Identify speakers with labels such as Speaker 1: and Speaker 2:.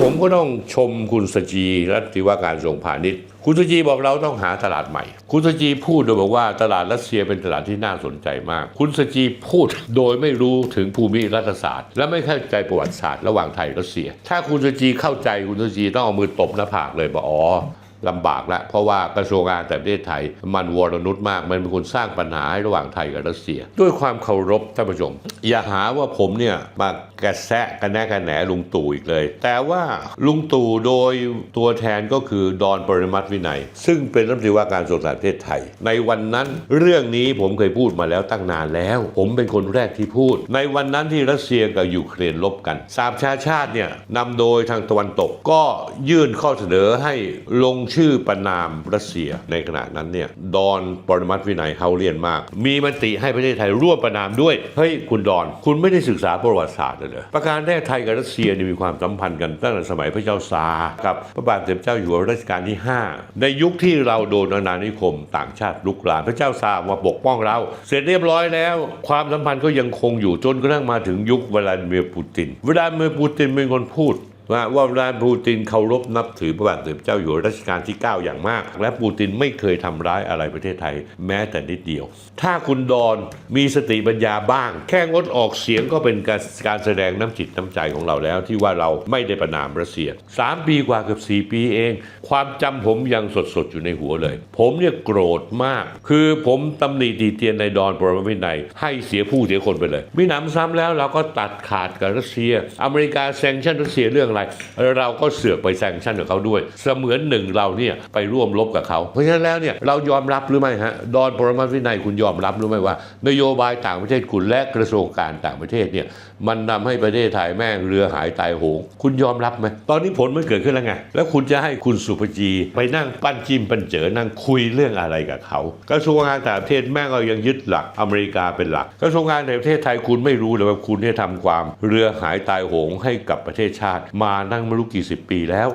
Speaker 1: ผมก็ต้องชมคุณสจีรัฐมนตรีว่าการทรงพาณิชย์ คุณสจีบอกเราต้องหาตลาดใหม่ คุณสจีพูดโดยบอกว่าตลาดรัสเซียเป็นตลาดที่น่าสนใจมาก คุณสจีพูดโดยไม่รู้ถึงภูมิรัฐศาสตร์ และไม่เข้าใจประวัติศาสตร์ระหว่างไทยรัสเซีย ถ้าคุณสจีเข้าใจคุณสจีต้องเอามือตบหน้าผากเลยบอกอ๋อ ลำบากล้วเพราะว่ากระทรวงการต่างประเทศไทย มันวรนุษย์มาก มันเป็นคนสร้างปัญหาให้ระหว่างไทยกับรัสเซีย ด้วยความเคารพท่านผู้ชม อย่าหาว่าผมเนี่ยมากระแซะกันแนกันแหนลุงตู่อีกเลย แต่ว่าลุงตู่โดยตัวแทนก็คือดอนปริมัติวินัย ซึ่งเป็นรัฐมนตรีว่าการกระทรวงต่างประเทศไทย ในวันนั้นเรื่องนี้ผมเคยพูดมาแล้วตั้งนานแล้ว ผมเป็นคนแรกที่พูด ในวันนั้นที่รัสเซียกับยูเครนลบกันสามชาชาติเนี่ยนำโดยทางตะวันตกก็ยื่นข้อเสนอให้ลงชื่อประนามรัสเซียในขณะนั้นเนี่ยดอนปรมัตวินัยเฮาเรียนมาก มีมติให้ประเทศไทยร่วมประนามด้วย เฮ้ยคุณดอน คุณไม่ได้ศึกษาประวัติศาสตร์เลยเหรอประการแรกไทยกับรัสเซียมีความสัมพันธ์กันตั้งแต่สมัยพระเจ้าซาร์กับพระบาทสมเด็จเจ้าอยู่หัวรัชกาลที่ 5 ในยุคที่เราโดนอาณานิคม ต่างชาติลุกรานพระเจ้าซาร์มาปกป้องเรา เสร็จเรียบร้อยแล้ว ความสัมพันธ์ก็ยังคงอยู่จนกระทั่งมาถึงยุควลาดิเมียร์ปูติน เวลาเมียร์ปูตินเป็นคนพูด ว่าว่าวลาปูตินเคารพนับถือพระบาทสมเด็จเจ้าอยู่หัวรัชกาลที่ 9 อย่างมาก และปูตินไม่เคยทำร้ายอะไรประเทศไทยแม้แต่นิดเดียว ถ้าคุณดอนมีสติปัญญาบ้าง แค่งดออกเสียงก็เป็นการการแสดงน้ำจิตน้ำใจของเราแล้ว ที่ว่าเราไม่ได้ประนามรัสเซีย 3 ปีกว่าเกือบ4 ปีเอง ความจำผมยังสดๆอยู่ในหัวเลย ผมเนี่ยโกรธมาก คือผมตำหนิตีเตียนในดอนปรมาวินัยให้เสียผู้เสียคนไปเลยมีหนำซ้ำแล้วเราก็ตัดขาดกับรัสเซีย อเมริกาแซงชั่นรัสเซียเรื่องอะไรเราก็เสือกไปแซงชั่นกับเขาด้วย เสมือนหนึ่งเราเนี่ยไปร่วมรบกับเขา เพราะฉะนั้นแล้วเนี่ยเรายอมรับหรือไม่ฮะดอนปรมาวินัยคุณยอมรับหรือไม่ว่า นโยบายต่างประเทศคุณและกระทรวงการต่างประเทศเนี่ยมันนำให้ประเทศไทยแม่งเรือหายตายโหง คุณยอมรับไหมตอนนี้ผลมันเกิดขึ้นแล้วไงแล้วคุณจะให้คุณสุภจีไปนั่งปั้นจิ้มปั้นเจอนั่งคุยเรื่องอะไรกับเขา กระทรวงการต่างประเทศแม่งก็ยังยึดหลักอเมริกาเป็นหลัก กระทรวงการต่างประเทศไทยคุณไม่รู้เลยว่าคุณเนี่ยทำความ เรือหายตายโหงให้กับประเทศชาติมามานั่งไม่รู้กี่สิบปีแล้ว